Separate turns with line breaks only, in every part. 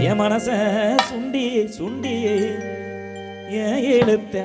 என் மனச சுண்டி சுண்டி ஏன் எழுத்த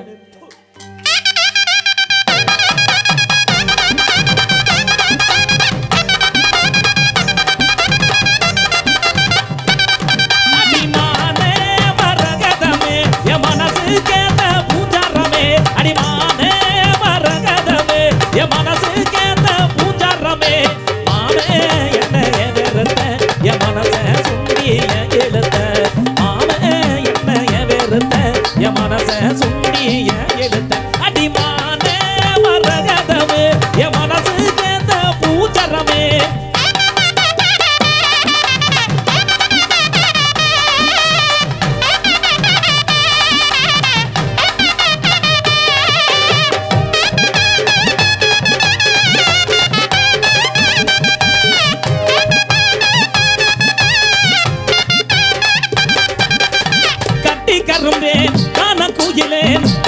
friends.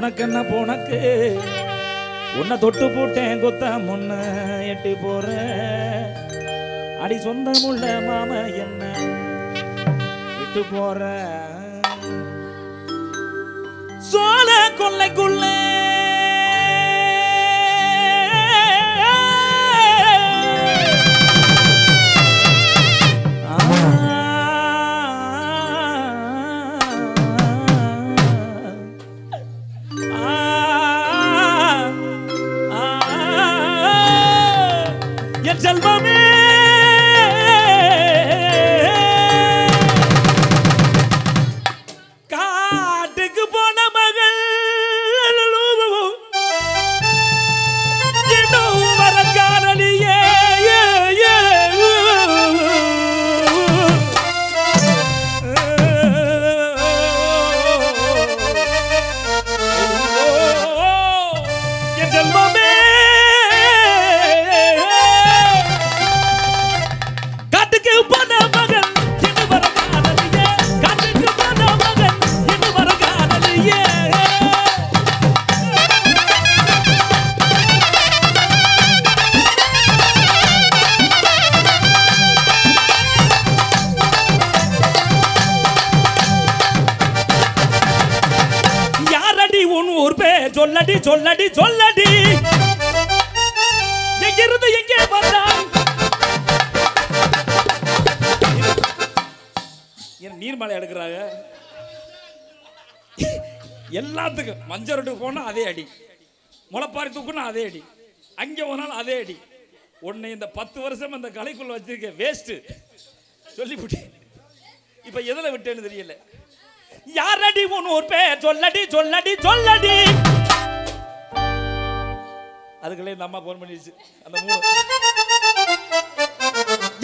உனக்கு என்ன போனக்கு உன்னை தொட்டு போட்டேன் கொத்த முன்ன எட்டி போற அடி சொந்தம் உள்ள மாம என்ன விட்டு போற சோழ கொல்லைக்குள்ளே உன் ஊர் பேர் சொல்லடி சொல்லடி. சொல்லடி எங்கிருந்து எங்கே வந்தாய் நீர்மலை எடுக்கிறாங்க? எல்லாத்துக்கும் மஞ்சள் ரோட்டுக்கு போனா அதே அடி. முளைப்பாரி தூக்குனா அதே அடி. அங்கே போனாலும் அதே அடி. உன்னை இந்த பத்து வருஷம் அந்த கலைக்குள்ள வச்சிருக்க வேஸ்ட் சொல்லிவிட்டேன். இப்போ எதில் விட்டேன்னு தெரியல. யாரடி உன் ஒரு பேர்? சொல்லடி சொல்லடி சொல்லடி. அதுக்குள்ளே இந்த அம்மா போன் பண்ணிடுச்சு. அந்த மூணு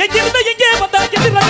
எங்கிருந்து எங்கே வந்தா எதிர்ல